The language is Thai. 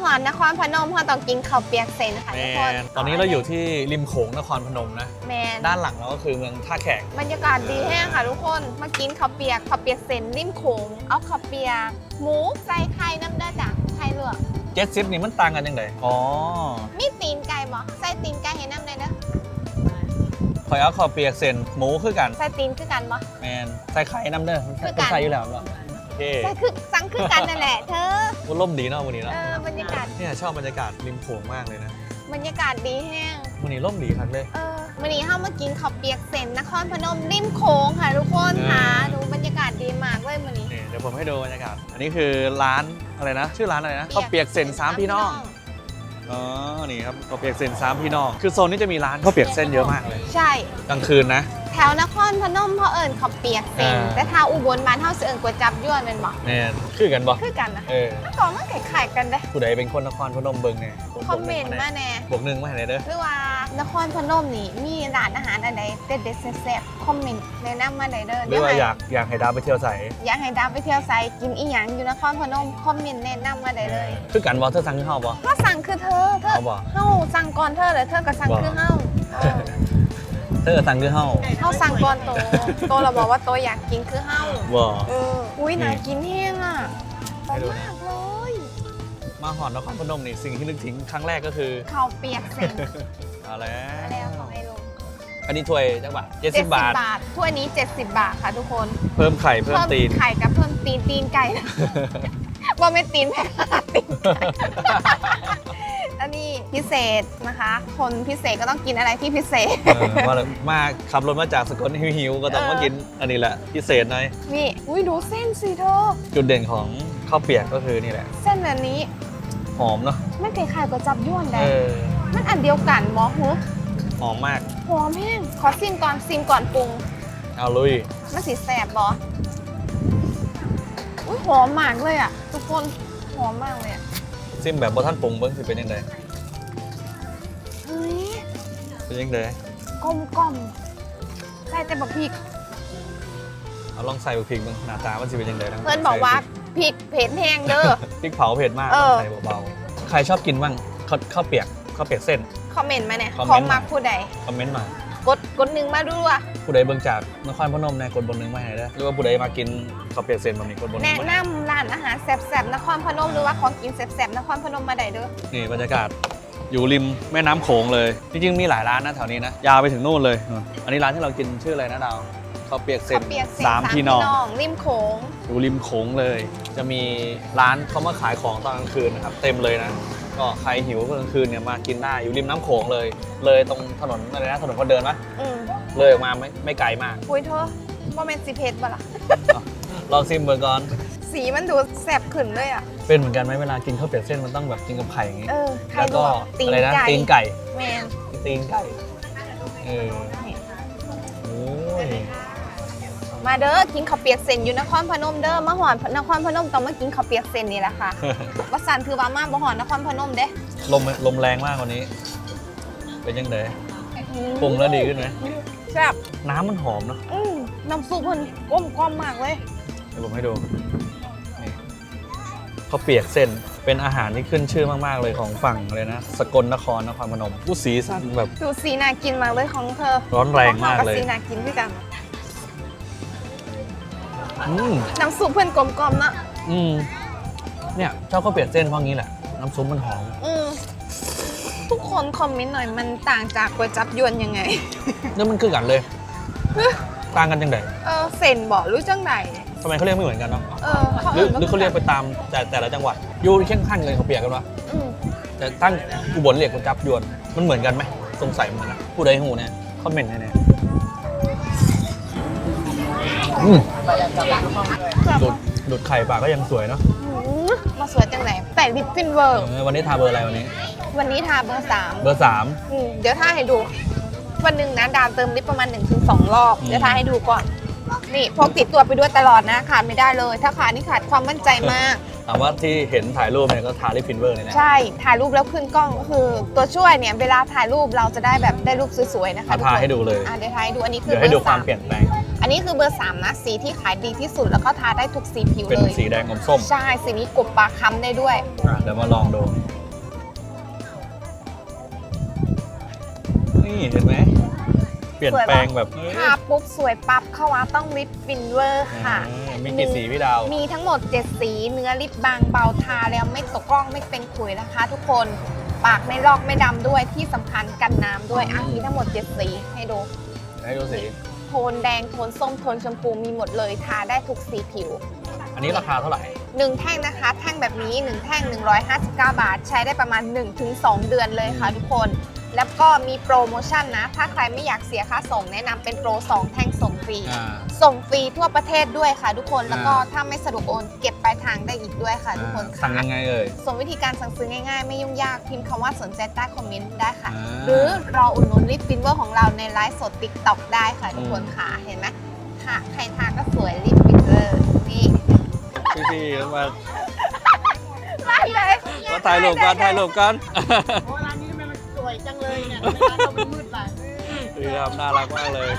หอนนครพนมเขาต้องกินข้าวเปียกเซนค่ะแมทุกคนนตอนนี้เราอยู่ที่ริมโขงนครพนมนะแมนด้านหลังเราก็คือเมืองท่าแขกบรรยากาศดีแห้งค่ะทุกคนมากินข้าวเปียกข้าวเปียกเซนริมโขงเอาข้าวเปียก หมูใส่ไข่น้ำเด้อจ้ะไข่เหลืองเจ็ดซิปนี่มันต่างกันยังไงอ๋อมีตีนไก่บ่ใส่ตีนไก่ให้น้ำเลยเด้อคอยเอาข้าวเปียกเส้นหมูคือกันใส่ตีนคือกันบ่แมนใส่ไข่น้ำเด้อมันคือกันใส่อยู่แล้วเนาะโอ เคใส่คือสั่งคือกันนั่นแหละเธอวันล่มดีเนาะวันนี้เอเนาะอบรรยากาศเนี่ยชอบบรรยากาศริมโขงมากเลยนะบรรยากาศดีแห้งวันนี้ล่มดีครับเลยเออวันนี้เข้ามากินข้าวเปียกเซนนครพนมริมโขงค่ะทุกคนเออค่ะดูบรรยากาศดีมากเลยวันนี้นี่เดี๋ยวผมให้ดูบรรยากาศ อันนี้คือร้านอะไรนะ ชื่อร้านอะไรนะข้าวเปียกเส้นสามพี่น้อง อ๋อ นี่ครับข้าวเปียกเส้นสามพี่น้อง คือโซนนี้จะมีร้านข้าวเปียกเส้นเยอะมากเลย ใช่ กลางคืนนะ แถวนครพนมเขาเอิญข้าวเปียกเซนอ่า แต่ถ้าอุบลบ้านเฮาสิเอิญก๋วยจับยวนเป็นบ่แน่คือกันบ่คือกันนะเออมันก็มันคล้ายๆกันเด้ผู้ใดเป็นคนนครพนมเบิงเนี่ยคอมเมนต์มาแน่ บวกหนึ่งมาให้หน่อยเด้อ หรือว่า นครพนมนี่ มีร้านอาหารอะไรเด็ดๆแซ่บๆคอมเมนต์แนะนำมาได้เด้อหรือว่าให้อยากอยากให้ดาวไปเที่ยวใสอยากให้ดาวไปเที่ยวไซกินอีหยังอยู่นครพนมคอมเมนต์แนะนำมาได้เลย คือกันบ่เธอสั่งข้าวบ่ก็สั่งคือเธอเธอเอาบ่เฮาสั่งก่อนเธอเลยเธอก็สั่งบ่คือเฮาเออเธอสั่งคือเฮาเฮาสั่งก่อนโตโตเราบอกว่าโตอยากกินคือเฮาบ่เอออุ้ยน่ากินแห้งอะหอให้มดูนะมากเลยมาหอนนครพนมนี่สิ่งที่นึกถึงครั้งแรกก็คือข้าวเปียกเสร็จ เอาแล้มาแล้วของไอ้ลุงอันนี้ถ้วยจักบาท70 70บาทบาท ถ้วยนี้ 70 บาทค่ะทุกคนเพิ่มไข่เพิ่มตีน ไข่กับเพิ่มตีนตีนไก่นะ ว่าไม่ตีนแพ้ตีนไก่ อันนี้พิเศษนะคะ คนพิเศษก็ต้องกินอะไรที่พิเศษ เออว่าแล้วมาขับรถมาจากสกลหิวๆก็ต้องเออมากินอันนี้แหละพิเศษหน่อยนี่ อุ้ยดูเส้นสิเธอ จุดเด่นของข้าวเปียกก็คือนี่แหละ เส้นแบบนี้หอมเนาะ ไม่เคยขายก็จับย่วนได้เออ มันอันเดียวกันหมอหูหอมมาก หอมแห้งขอซิมก่อนซิมก่อนปรุง เอาลุย มันสีแสบบออุ้ยหอมมากเลยอะ ทุกคนหอมมากเลยอะซิมแบบบ่ท่านปรุงเบิ้งสิเป็นยังไงเฮ้ยเป็นยังไงกลมกล่อมใส่แต่บะพริกเอาลองใส่บุพริกเบิ้งหน้าตามันสิเป็นยังไงทั้งเพื่อนบอกว่าพริกเผ็ดแห้งเด้อ พริกเผาเผ็ดมากเออ ใส่เบาๆใครชอบกินบ้างข้าวข้าวเปียก ข้าวเปียกเส้น คอมเมนต์มาเนี่ยคอมขอเมนต์มักผู้ใด คอมเมนต์มากดกดหนึ่งมาดูว่ะผู้ใดเบิ่งจากนครพนมในกดบนหนึ่งมาให้ได้อหรือว่าผู้ใดมากินข้าวเปียกเส้นแบบนี้กดบนหนึ่แนะงมาให้นำร้านอาหารแซ่บๆนครพนมหรือว่าของกินแซ่บๆนครพนมมาได้เด้อนี่บรรยากาศอยู่ริมแม่น้ำโขงเลย จริงๆมีหลายร้านนะแถวนี้นะยาวไปถึงนู่นเลยนู่นอันนี้ร้านที่เรากินชื่ออะไรนะดาวข้าวเปียกเส้นข้าวเปียกเส้นสามพี่น้อง ริมโขงอยู่ริมโขงเลย จะมีร้านเขามาขายของตอนกลางคืนนะครับ เต็มเลยนะ ก็ใครหิวกลางคืนเนี่ยมากินได้อยู่ริมน้ำโขงเลย เลยตรงถนนอะไรนะถนนคนเดินปะอืมเลยออกมาไม่ไม่ไกลมากคุยเธอว่าเป็นสีเพชรบ่ล่ะ ลองซิมเบอร์ก่อนสีมันดูแซ่บขึ้นเลยอะ เป็นเหมือนกันไหมเวลากินข้าวเปียกเส้นมันต้องแบบกินกับไข่อย่างงี้เออไข่แล้วก็ลวกตีนอะไรนะไก่ตีนไก่แมนตีนไก่เออโอ้ย มาเด้อกินข้าวเปียกเส้นอยู่นครพนมเด้อมาหอนนครพนมต้องมากินข้าวเปียกเส้นนี่แหละค่ะ วัสันคือว่ามาบ่หอนนครพนมเด้ลมลมแรงมากวันนี้ เป็นยังไงปรุงแล้วดีขึ้นไหมแซ่บน้ำมันหอมเนาะอืมน้ำซุปมันกลมกล่อมมากเลยเดี๋ยวผมให้ดูนี่ข้าวเปียกเส้นเป็นอาหารที่ขึ้นชื่อมากๆเลยของฝั่งเลยนะ สกลนครนครพนมผู้สีสันแบบดูสีน่ากินมากเลยของเธอ ร้อนแรงมากเลยสีน่ากินพี่กัน อืมน้ำซุปเพื่อนกลมกล่อมเนอะอืมเนี่ยชอบข้าวเปียกเส้นเพราะงี้แหละ น้ำซุปมันหอม อืมทุกคนคอมเมนต์หน่อยมันต่างจากก๋วยจับยวนยังไง แล้วมันคือกันเลย ต่างกันจังไดเออเส้นบ่รู้จังไหนทำไมเขาเรียกไม่เหมือนกันเนาะเออเขาหรืออื่นหรือเขาเรียกไปตามแต่แต่ละจังหวัดอยูเข่งขั้นเลยเขาวเปียกกันวะอืมแต่ตั้งอุบลเรียกก๋วยจับยวนมันเหมือนกันไหมสงสัยเหมือนกันนะผู้ใดหูเนี่ยคอมเมนต์แน่ๆ อืมดูดดูดไข่ปากก็ยังสวยเนาะหือมาสวยจังไหนแต่ลิปฟินเวอร์ เออวันนี้ทาเบอร์อะไรวันนี้ วันนี้ทาเบอร์สามเบอร์สาม อืมเดี๋ยวทาให้ดู วันหนึ่งนะดาวเติมลิปประมาณ1นถึงสรอบ อืม เดี๋ยวทาให้ดูก่อน นี่พกติดตัวไปด้วยตลอดนะขาดไม่ได้เลย ถ้าขาดนี่ขาดความมั่นใจมาก ถามว่าที่เห็นถ่ายรูปเนี่ยก็ทาลิปฟินเวอร์เนี่ยนะใช่ ถ่ายรูปแล้วขึ้นกล้องก็คือ ตัวช่วยเนี่ยเวลาถ่ายรูปเราจะได้แบบได้รูปสวยๆนะคะอะทุกทาคนให้ดูเลย อะเดี๋ยวทาให้ดูอันนี้คือเดี๋ยวให้ดูบอร์ความสเปลี่ยนแปลงอั นนนี้คือเบอร์ 3 นะ สีที่ขายดีที่สุดแล้วก็ทาได้ทุกสีผิวเป็นเลย สีแดงอมส้มใช่ สีนี้กบปลาค้ำได้ด้วย อะเดี๋ยวมาลองดู นี่เห็นไหม เปลี่ยนแปลงแบบเอ้ยทาปุ๊บสวยปั๊บเข้าว่าต้องลิปฟินเวอร์ค่ะ อ่ามีกี่สีพี่ดาว มีทั้งหมด 7 สีเนื้อลิปบางเบาทาแล้วไม่ตกร่องไม่เป็นขุยนะคะ ทุกคนปากไม่ลอกไม่ดำด้วยที่สำคัญกันน้ำด้วยอะมีทั้งหมด 7 สีให้ดู ให้ดูสี โทนแดง โทนส้ม โทนชมพูมีหมดเลยทาได้ทุกสีผิว อันนี้ราคาเท่าไหร่ 1 แท่งนะคะ แท่งแบบนี้ 1 แท่ง 159 บาท ใช้ได้ประมาณ 1-2 เดือนเลยค่ะทุกคน แล้วก็มีโปรโมชั่นนะ ถ้าใครไม่อยากเสียค่าส่งแนะนำเป็นโปร 2 แท่งส่งฟรี อ่า ส่งฟรีทั่วประเทศด้วยค่ะทุกคน แล้วก็อ่า ถ้าไม่สะดวกโอนเก็บปลายทางได้อีกด้วยค่ะ ทุกคนสั่งค่ะยังไงเอ่ย ส่วนวิธีการสั่งซื้อง่ายๆ ไม่ยุ่งยาก พิมพ์คำว่าสนใจใต้คอมเมนต์ได้ค่ะ อ่า หรือรออุดหนุนลิปฟินเวอร์ของเราในไลฟ์สดติ๊กต็อกได้ค่ะทุกคนค่ะ เห็นไหมค่ะใครทาก็สวยลิปฟินเวอร์นี่พี่ๆมาได้เลยมาถ่ายรูปกันถ่ายรูปกัน โอ้ร้านนี้ทำไมมันสวย จังเลยเนี่ยทำไมร้านเรามันมืดล่ะดีครับน่ารักมากเลย